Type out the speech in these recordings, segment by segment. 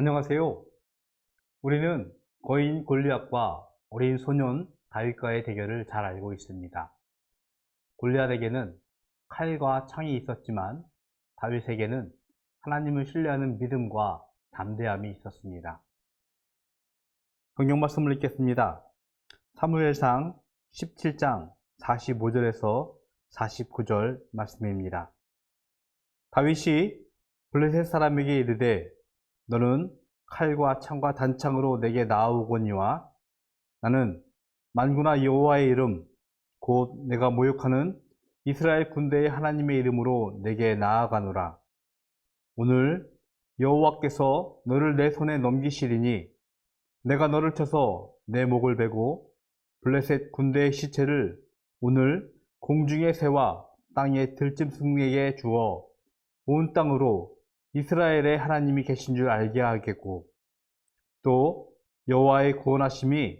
안녕하세요. 우리는 거인 골리앗과 어린 소년 다윗과의 대결을 잘 알고 있습니다. 골리앗에게는 칼과 창이 있었지만 다윗에게는 하나님을 신뢰하는 믿음과 담대함이 있었습니다. 성경 말씀을 읽겠습니다. 사무엘상 17장 45절에서 49절 말씀입니다. 다윗이 블레셋 사람에게 이르되 너는 칼과 창과 단창으로 내게 나아오거니와 나는 만군의 여호와의 이름 곧 내가 모욕하는 이스라엘 군대의 하나님의 이름으로 내게 나아가노라. 오늘 여호와께서 너를 내 손에 넘기시리니 내가 너를 쳐서 내 목을 베고 블레셋 군대의 시체를 오늘 공중의 새와 땅의 들짐승에게 주어 온 땅으로 이스라엘의 하나님이 계신 줄 알게 하겠고 또 여호와의 구원하심이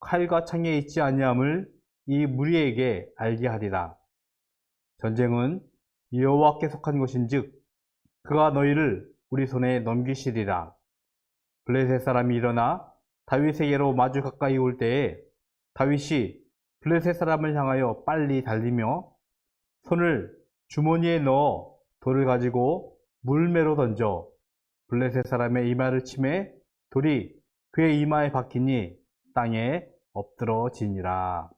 칼과 창에 있지 아니함을 이 무리에게 알게 하리라. 전쟁은 여호와께 속한 것인즉 그가 너희를 우리 손에 넘기시리라. 블레셋 사람이 일어나 다윗에게로 마주 가까이 올 때에 다윗이 블레셋 사람을 향하여 빨리 달리며 손을 주머니에 넣어 돌을 가지고 물매로 던져 블레셋 사람의 이마를 치매 돌이 그의 이마에 박히니 땅에 엎드러지니라.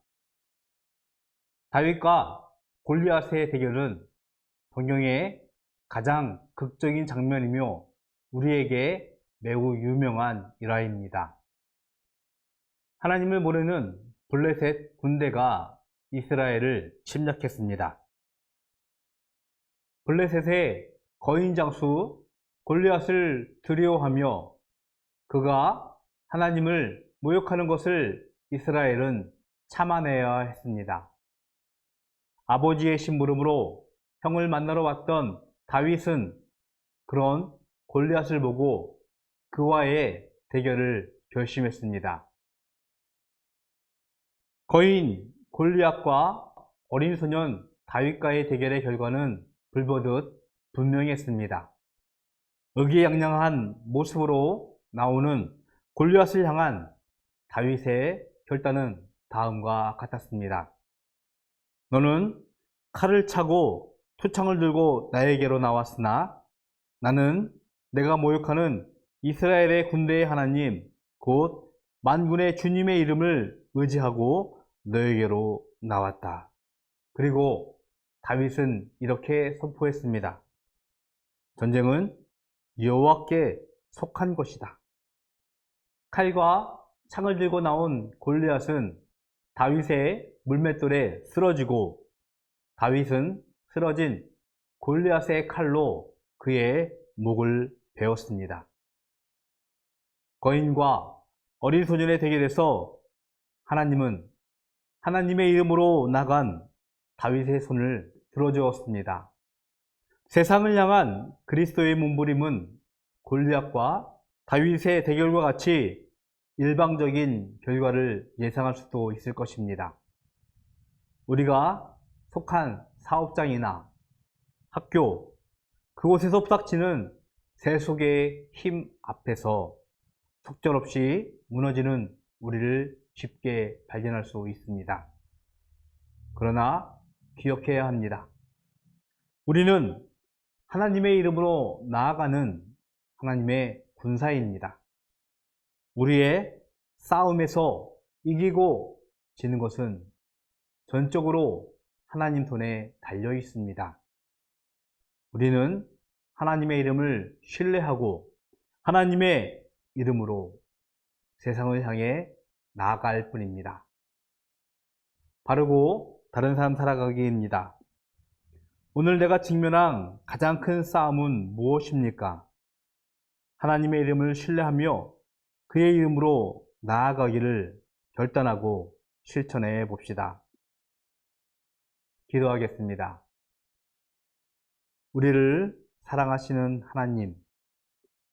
다윗과 골리앗의 대결은 성경의 가장 극적인 장면이며 우리에게 매우 유명한 일화입니다. 하나님을 모르는 블레셋 군대가 이스라엘을 침략했습니다. 블레셋의 거인 장수 골리앗을 두려워하며 그가 하나님을 모욕하는 것을 이스라엘은 참아내야 했습니다. 아버지의 심부름으로 형을 만나러 왔던 다윗은 그런 골리앗을 보고 그와의 대결을 결심했습니다. 거인 골리앗과 어린 소년 다윗과의 대결의 결과는 불보듯 분명했습니다. 의기양양한 모습으로 나오는 골리앗을 향한 다윗의 결단은 다음과 같았습니다. 너는 칼을 차고 투창을 들고 나에게로 나왔으나 나는 내가 모욕하는 이스라엘의 군대의 하나님 곧 만군의 주님의 이름을 의지하고 너에게로 나왔다. 그리고 다윗은 이렇게 선포했습니다. 전쟁은 여호와께 속한 것이다. 칼과 창을 들고 나온 골리앗은 다윗의 물맷돌에 쓰러지고 다윗은 쓰러진 골리앗의 칼로 그의 목을 베었습니다. 거인과 어린 소년의 대결에서 하나님은 하나님의 이름으로 나간 다윗의 손을 들어주었습니다. 세상을 향한 그리스도의 몸부림은 골리앗과 다윗의 대결과 같이 일방적인 결과를 예상할 수도 있을 것입니다. 우리가 속한 사업장이나 학교, 그곳에서 부닥치는 세 속의 힘 앞에서 속절없이 무너지는 우리를 쉽게 발견할 수 있습니다. 그러나 기억해야 합니다. 우리는 하나님의 이름으로 나아가는 하나님의 군사입니다. 우리의 싸움에서 이기고 지는 것은 전적으로 하나님 손에 달려 있습니다. 우리는 하나님의 이름을 신뢰하고 하나님의 이름으로 세상을 향해 나아갈 뿐입니다. 바르고 다른 사람 살아가기입니다. 오늘 내가 직면한 가장 큰 싸움은 무엇입니까? 하나님의 이름을 신뢰하며 그의 이름으로 나아가기를 결단하고 실천해 봅시다. 기도하겠습니다. 우리를 사랑하시는 하나님,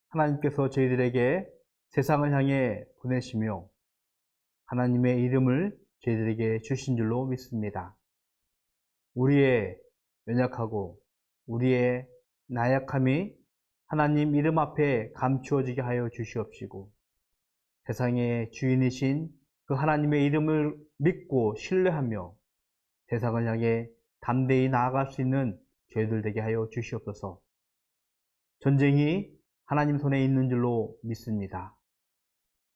하나님께서 저희들에게 세상을 향해 보내시며 하나님의 이름을 저희들에게 주신 줄로 믿습니다. 우리의 연약하고 우리의 나약함이 하나님 이름 앞에 감추어지게 하여 주시옵시고 세상의 주인이신 그 하나님의 이름을 믿고 신뢰하며 세상을 향해 담대히 나아갈 수 있는 저희들 되게 하여 주시옵소서. 전쟁이 하나님 손에 있는 줄로 믿습니다.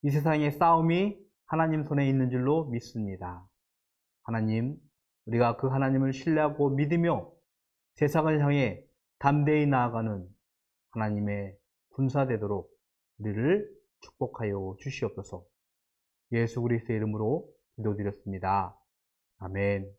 이 세상의 싸움이 하나님 손에 있는 줄로 믿습니다. 하나님, 우리가 그 하나님을 신뢰하고 믿으며 세상을 향해 담대히 나아가는 하나님의 군사 되도록 우리를 축복하여 주시옵소서. 예수 그리스도의 이름으로 기도드렸습니다. 아멘.